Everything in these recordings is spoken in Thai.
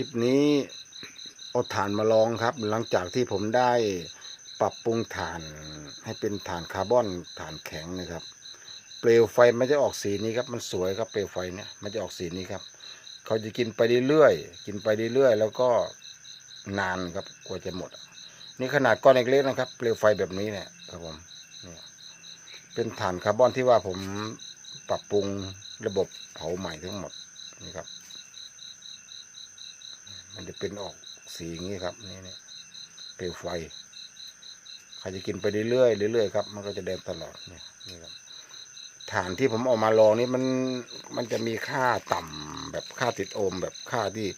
ลิปนี้เอาถ่านมาลองครับ หลังจากที่ผมได้ปรับปรุงถ่านให้เป็นถ่านคาร์บอนถ่านแข็งนะครับ เปลวไฟมันจะออกสีนี้ครับ มันสวยครับเปลวไฟเนี่ยมันจะออกสีนี้ครับ เขาจะกินไปเรื่อยๆกินไปเรื่อยๆแล้วก็นานครับกว่าจะหมด นี่ขนาดก้อนเล็กๆนะครับ เปลวไฟแบบนี้เนี่ยครับผมเนี่ยเป็นถ่านคาร์บอนที่ว่าผมปรับปรุงระบบเผาใหม่ทั้งหมดนี่ครับ มันจะเป็นออกสีอย่างนี้ครับนี่เนี่ยเปลวไฟใครจะกินไปเรื่อยๆเรื่อยๆครับมันก็จะแดงตลอดเนี่ยนี่ครับฐานที่ผมออกมาลองนี่มันมันจะมีค่าต่ำแบบค่าติดโอม แบบค่าที่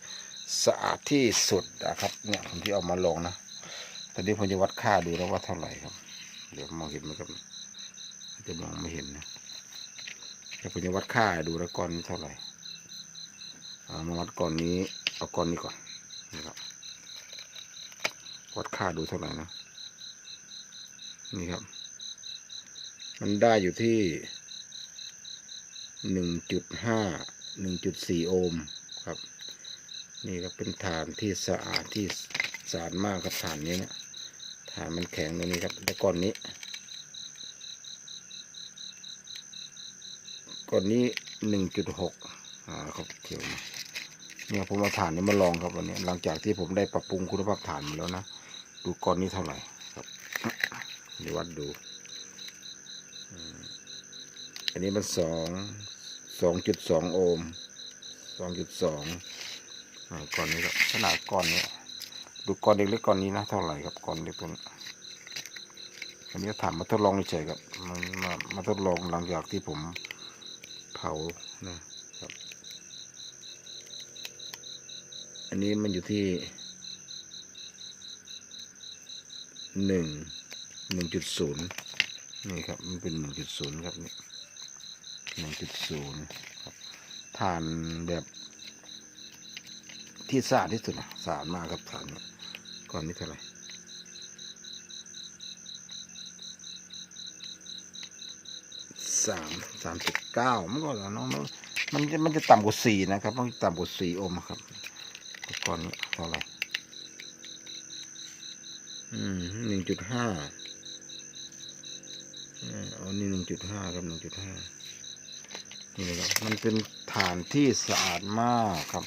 สะอาดที่สุดนะครับเนี่ยผมที่เอามาลองนะตอนนี้ผมจะวัดค่าดูแล้วว่าเท่าไหร่ครับ เดี๋ยวมองเห็นไหมครับจะมองไม่เห็นนะเดี๋ยวผมจะวัดค่าดูแล้วก้อนนี้เท่าไหร่เอามาวัดก้อนนี้เอาก้อนนี้ก่อน นะครับ วัดค่าดูเท่าไหร่นะ นี่ครับ มันได้อยู่ที่หนึ่งจุดห้าหนึ่งจุดสี่โอห์มครับ นี่ก็เป็นฐานที่สะอาดที่สะอาดมากครับฐานนี้นะฐานมันแข็งตรงนี้ครับแต่ก้อนนี้ก้อนนี้หนึ่งจุดหกอ่าครับเขียวมา เนี่ยผมเอาฐานนี้มาลองครับวันนี้หลังจากที่ผมได้ปรับปรุงคุณภาพฐานมาแล้วนะ ดูก้อนนี้เท่าไหร่ครับเดี๋ยววัดดู อันนี้มันสองสองจุดสองโอห์มสองจุดสองก้อนนี้ครับขนาดก้อนนี้ดูก้อนเล็กๆก้อนนี้นะเท่าไหร่ครับก้อนเล็กตัวนี้อันนี้ถามมาทดลองเฉยครับมันมามาทดลองหลังจากที่ผมเผานะครับ อันนี้มันอยู่ที่หนึ่งหนึ่งจุดศูนย์นี่ครับ มันเป็นหนึ่งจุดศูนย์ครับนี่หนึ่งจุดศูนย์ครับฐานแบบที่สะอาดที่สุดนะสะอาดมากครับฐานก่อนนี้เท่าไหร่สามสามจุดเก้ามันก็แล้วเนาะมันมันจะมันจะต่ำกว่าสี่นะครับมันต่ำกว่าสี่โอห์มครับ ก่อนนี้เท่าไหร่อืมหนึ่งจุดห้าอ๋อนี่หนึ่งจุดห้าครับหนึ่งจุดห้านี่นะครับมันเป็นฐานที่สะอาดมากครับ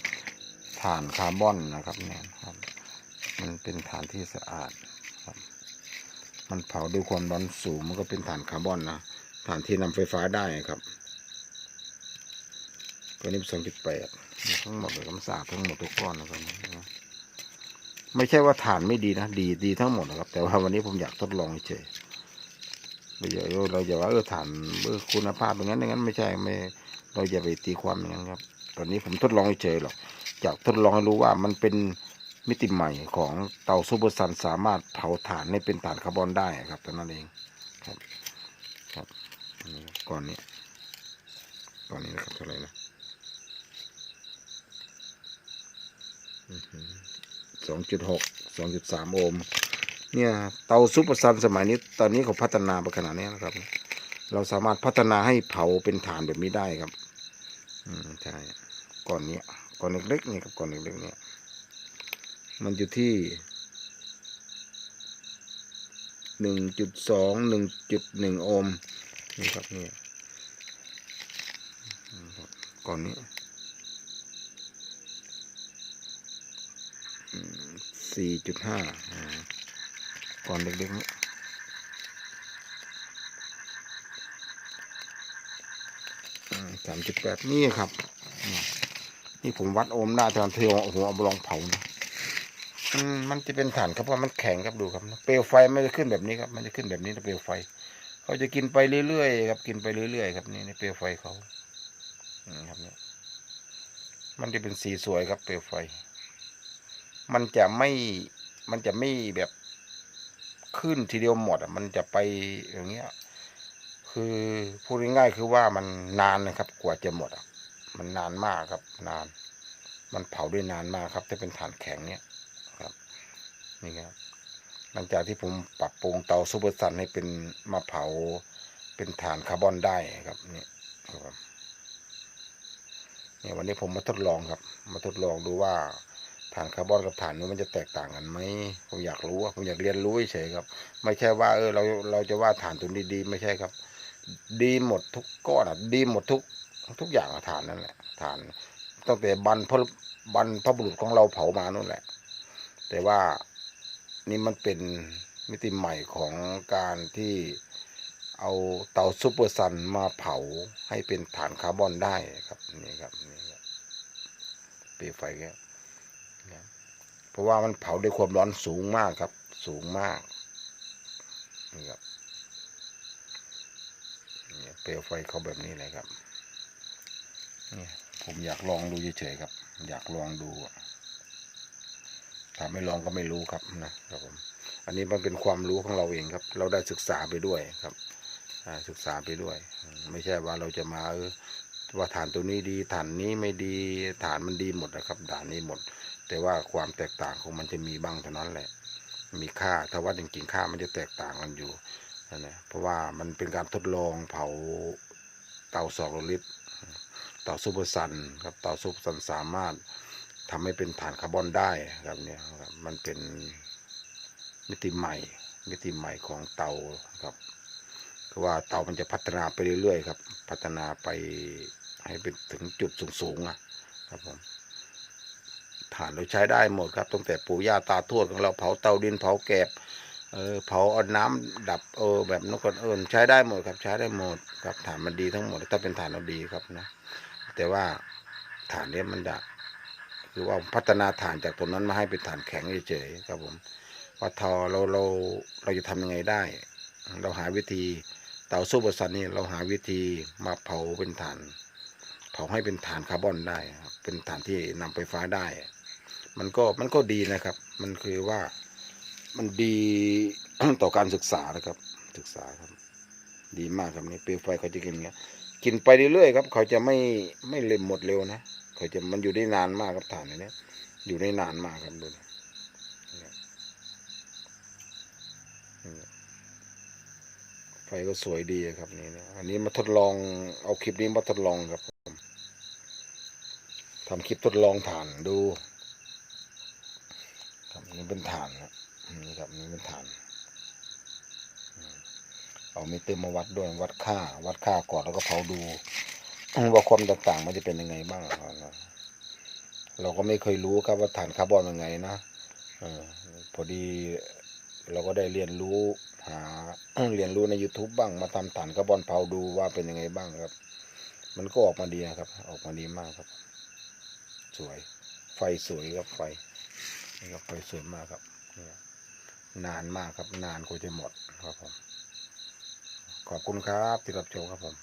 ฐานคาร์บอนนะครับเนี่ยครับ มันเป็นฐานที่สะอาดครับ มันเผาด้วยความร้อนสูงมันก็เป็นฐานคาร์บอนนะฐานที่นำไฟฟ้าได้ครับ ตัวนี้สองจุดแปดทั้งหมดเลยคำสาบทั้งหมดทุกก้อนนะครับไม่ใช่ว่าฐานไม่ดีนะ ดีดีทั้งหมดนะครับ แต่ว่าวันนี้ผมอยากทดลองเฉยเราอย่าเราอย่าว่าเออฐานเออคุณภาพอย่างนั้นอย่างนั้น ไม่ใช่ไม่เราอย่าไปตีความอย่างนั้นครับ ตอนนี้ผมทดลองเฉยหรอกอยากทดลองให้รู้ว่ามันเป็นมิติใหม่ของเตาซูเปอร์ซันสามารถเผาถ่านให้เป็นถ่านคาร์บอนได้ครับตอนนั้นเองครับครับนี่อนนี้ก้อนนี้นะครับเท่าไหร่นะ สองจุดหกสองจุดสามโอห์มเนี่ยเตาซุปเปอร์ซันสมัยนี้ตอนนี้เขาพัฒนาไปขนาดนี้นะครับ เราสามารถพัฒนาให้เผาเป็นฐานแบบนี้ได้ครับ อืมใช่ก่อนเนี้ยก่อนเล็กๆนี่ครับก่อนเล็กๆเนี่ยมันอยู่ที่หนึ่งจุดสองหนึ่งจุดหนึ่งโอห์มนี่ครับเนี่ยก่อนนี้ สี่จุดห้าก่อนเล็กๆนี้สามจุดแปดนี่ครับ นี่ผมวัดโอห์มได้ตอนเทโอ้โหเอาลองเผานะมันมันจะเป็นฐานครับว่าะมันแข็งครับดูครับ เปลวไฟไม่ได้ขึ้นแบบนี้ครับ มันจะขึ้นแบบนี้นะเปลวไฟ เขาจะกินไปเรื่อยๆครับ กินไปเรื่อยๆครับนี่ในเปลวไฟเขาอืมครับเนี่ยมันจะเป็นสีสวยครับเปลวไฟ มันจะไม่มันจะไม่แบบขึ้นทีเดียวหมดอะมันจะไปอย่างเงี้ย คือพูดง่ายๆคือว่ามันนานนะครับ กว่าจะหมดอะ มันนานมากครับ นาน มันเผาด้วยนานมากครับถ้าเป็นถ่านแข็งเนี้ยครับ นี่ครับ หลังจากที่ผมปรับปรุงเตาซูเปอร์ซันให้เป็นมาเผาเป็นถ่านคาร์บอนได้ครับนี่ครับเนี่ยวันนี้ผมมาทดลองครับ มาทดลองดูว่า ฐานคาร์บอนกับฐานนู้นมันจะแตกต่างกันไหมผมอยากรู้ผมอยากเรียนรู้เฉยครับ ไม่ใช่ว่าเออเราเราจะว่าฐานตัวนี้ดีไม่ใช่ครับ ดีหมดทุกก้อนอะดีหมดทุกทุกอย่างฐานนั่นแหละฐานตั้งแต่บรรพบรรพบุรุษของเราเผามานู่นแหละ แต่ว่านี่มันเป็นมิติใหม่ของการที่เอาเตาซูเปอร์ซันมาเผาให้เป็นฐานคาร์บอนได้ครับนี่ครับนี่ครับเปลวไฟแค่ครับ เพราะว่ามันเผาด้วยความร้อนสูงมากครับ สูงมากนี่ครับนี่เปลวไฟเขาแบบนี้เลยครับนี่ผมอยากลองดูเฉยๆครับ อยากลองดูถ้าไม่ลองก็ไม่รู้ครับนะครับผมอันนี้มันเป็นความรู้ของเราเองครับ เราได้ศึกษาไปด้วยครับศึกษาไปด้วย ไม่ใช่ว่าเราจะมาว่าฐานตัวนี้ดีฐานนี้ไม่ดีฐานมันดีหมดนะครับฐานนี้หมด แต่ว่าความแตกต่างของมันจะมีบ้างเท่านั้นแหละ มีค่าถ้าว่าจริงๆค่ามันจะแตกต่างกันอยู่นั่นแหละเพราะว่ามันเป็นการทดลองเผาเตาสองลิตรเตาซูเปอร์ซันครับเตาซูเปอร์ซันสามารถทำให้เป็นฐานคาร์บอนได้ครับเนี่ยครับมันเป็นมิติใหม่ มิติใหม่ของเตาครับคือว่าเตามันจะพัฒนาไปเรื่อยๆครับ พัฒนาไปให้เป็นถึงจุดสูงๆอะครับผม ฐานเราใช้ได้หมดครับตั้งแต่ปู่ย่าตาทวดของเราเผาเตาดินเผาแกบเออเผาเอาน้ำดับเออแบบนกกระเอิญใช้ได้หมดครับใช้ได้หมดครับฐานมันดีทั้งหมดถ้าเป็นฐานเราดีครับนะแต่ว่าฐานเนี้ยมันจะคือว่าพัฒนาฐานจากตรงนั้นมาให้เป็นฐานแข็งเฉยๆครับผมว่าทอเราเราเราจะทำยังไงได้ เราหาวิธีเตาซูเปร์ซันนี่เราหาวิธีมาเผาเป็นฐาน เผาให้เป็นฐานคาร์บอนได้ครับเป็นฐานที่นำไฟฟ้าได้ มันก็มันก็ดีนะครับ มันคือว่ามันดีต่อการศึกษานะครับ ศึกษาครับ ดีมากครับนี่เปลวไฟเขาจะกินเงี้ยกินไปเรื่อยๆครับเขาจะไม่ไม่เล็มหมดเร็วนะเขาจะมันอยู่ได้นานมากครับฐานอันเนี้ยอยู่ได้นานมากครับดูนะไฟก็สวยดีครับนี่นะอันนี้มาทดลองเอาคลิปนี้มาทดลองครับผมทำคลิปทดลองฐานดู นี่เป็นฐานนะนี่ครับนี่เป็นฐาน เอามิเตอร์มาวัดด้วยวัดค่า วัดค่าก่อนแล้วก็เผาดูว่าความต,ต่างมันจะเป็นยังไงบ้างนะเราก็ไม่เคยรู้ครับว่าฐานคาร์บอนเป็นไงนะออพอดีเราก็ได้เรียนรู้หาเรียนรู้ใน YouTube บ้างมาทำฐานคาร์บอนเผาดูว่าเป็นยังไงบ้างครับ มันก็ออกมาดีนะครับ ออกมาดีมากครับ สวย ไฟสวยครับไฟ นี่ก็ไฟสวยมากครับนี่นานมากครับนานกว่าจะหมดครับผม ขอบคุณครับที่รับชมครับผม